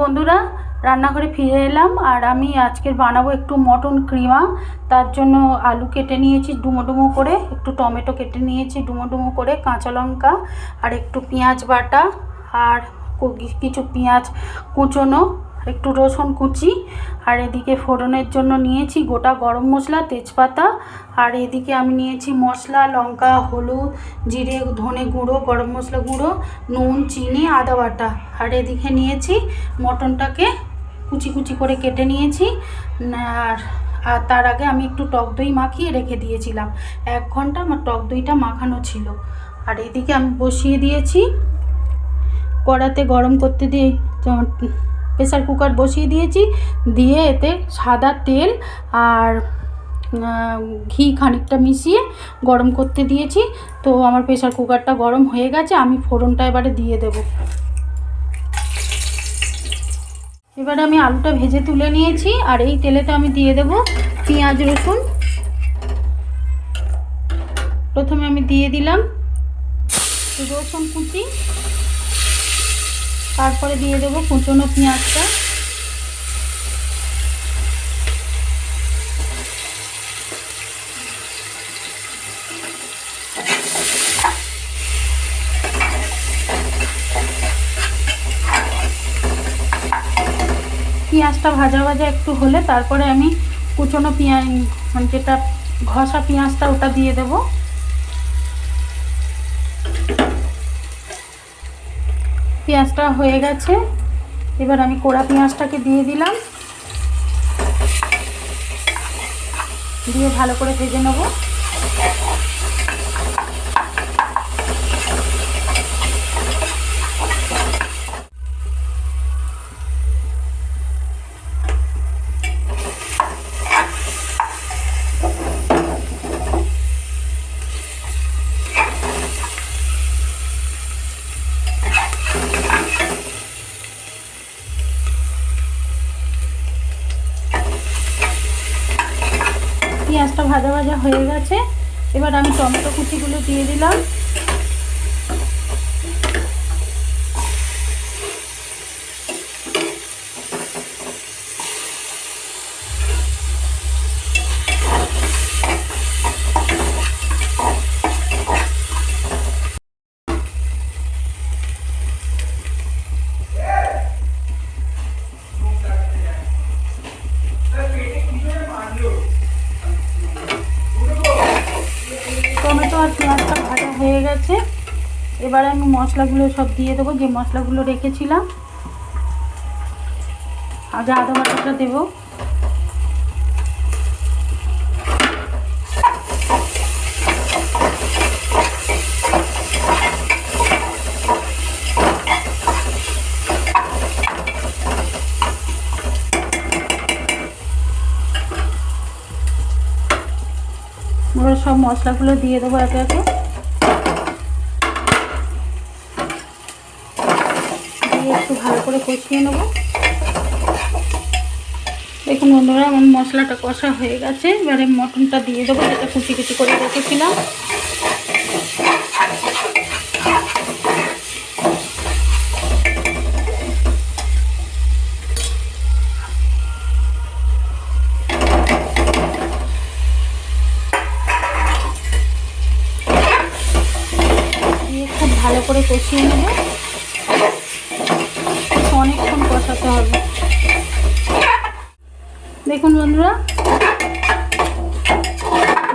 বন্ধুরা, রান্নাঘরে ফিরে এলাম আর আমি আজকের বানাবো একটু মটন ক্রিমা তার জন্য আলু কেটে নিয়েছি ডুমো ডুমো করে, একটু টমেটো কেটে নিয়েছি ডুমো ডুমো করে, কাঁচা লঙ্কা আর একটু পেঁয়াজ বাটা আর কিছু পেঁয়াজ কুচোনো, একটু রসুন কুচি আর এদিকে ফোড়নের জন্য নিয়েছি গোটা গরম মশলা, তেজপাতা। আর এদিকে আমি নিয়েছি মশলা, লঙ্কা, হলুদ, জিরে, ধনে গুঁড়ো, গরম মশলা গুঁড়ো, নুন, চিনি, আদা বাটা। আর এদিকে নিয়েছি মটনটাকে কুচি কুচি করে কেটে নিয়েছি। আর আর তার আগে আমি একটু টক দই মাখিয়ে রেখে দিয়েছিলাম। এক ঘণ্টা আমার টক দইটা মাখানো ছিল। আর এদিকে আমি বসিয়ে দিয়েছি। কড়াতে গরম করতে দিয়ে প্রেসার কুকার বসিয়ে দিয়েছি। দিয়ে এতে সাদা তেল আর ঘি খানিকটা মিশিয়ে গরম করতে দিয়েছি। তো আমার প্রেসার কুকারটা গরম হয়ে গেছে, আমি ফোড়নটা এবারে দিয়ে দেব। এবারে আমি আলুটা ভেজে তুলে নিয়েছি, আর এই তেলেতে আমি দিয়ে দেব পেঁয়াজ, রসুন। প্রথমে আমি দিয়ে দিলাম রসুন কুচি। তারপরে দিয়ে দেবো কুচনো পেঁয়াজটা। পেঁয়াজটা ভাজা ভাজা একটু হলে তারপরে আমি কুচনো পেঁয়াজ মানে যেটা ঘষা পেঁয়াজটা ওটা দিয়ে দেবো। পেঁয়াজটা হয়ে গেছে। এবার আমি কোড়া পেঁয়াজটাকে দিয়ে দিলাম। দিয়ে ভালো করে ভেজে নেব। পেঁয়াজটা ভাজা ভাজা হয়ে গেছে। এবার আমি টমেটো কুচিগুলো দিয়ে দিলাম। এবারে আমি মশলাগুলো সব দিয়ে দেবো, যে মশলাগুলো রেখেছিলাম। আগে আদা বাটাটা দেবো। সব মশলাগুলো দিয়ে দেবো একে একে। একটু ভালো করে কষিয়ে নেব। দেখুন বন্ধুরা, আমার মশলাটা কষা হয়ে গেছে। এবারে মটনটা দিয়ে দেবো, যেটা কুচি কুচি করে রেখেছিলাম। ভালো করে কষিয়ে নেব। কষাতে হবে। দেখুন বন্ধুরা,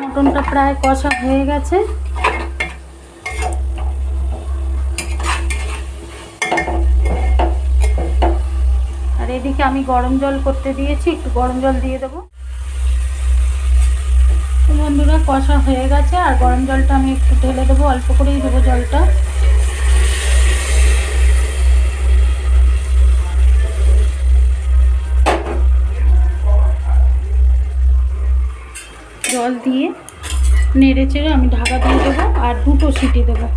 মটনটা প্রায় কষা হয়ে গেছে। আর এদিকে আমি গরম জল করতে দিয়েছি, একটু গরম জল দিয়ে দেবো। বন্ধুরা, কষা হয়ে গেছে, আর গরম জলটা আমি একটু ঢেলে দেবো, অল্প করেই দেবো জলটা। জল দিয়ে নেড়ে চেড়ে আমি ঢাকা দিয়ে দেবো আর দুটো সিটি দেবো।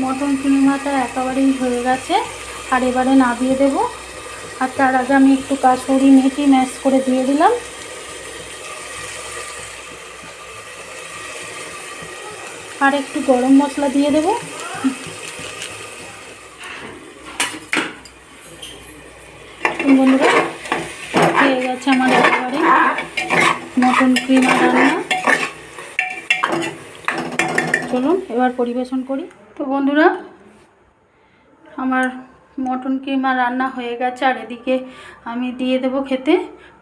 মটন কিমাটা একেবারেই হয়ে গেছে, আর এবারে নাবিয়ে দেবো। আর তার আগে আমি একটু কাসুরি মেথি ম্যাশ করে দিয়ে দিলাম। আর একটু গরম মশলা দিয়ে দেবো বন্ধুরা হয়ে গেছে আমার একেবারে মটন কিমা রান্না চলুন, এবার পরিবেশন করি। তো বন্ধুরা, আমার মটন কিমা রান্না হয়ে গেছে, আর এদিকে আমি দিয়ে দেবো খেতে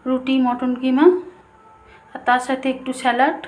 রুটি, মটন কিমা, আর তার সাথে একটু স্যালাড।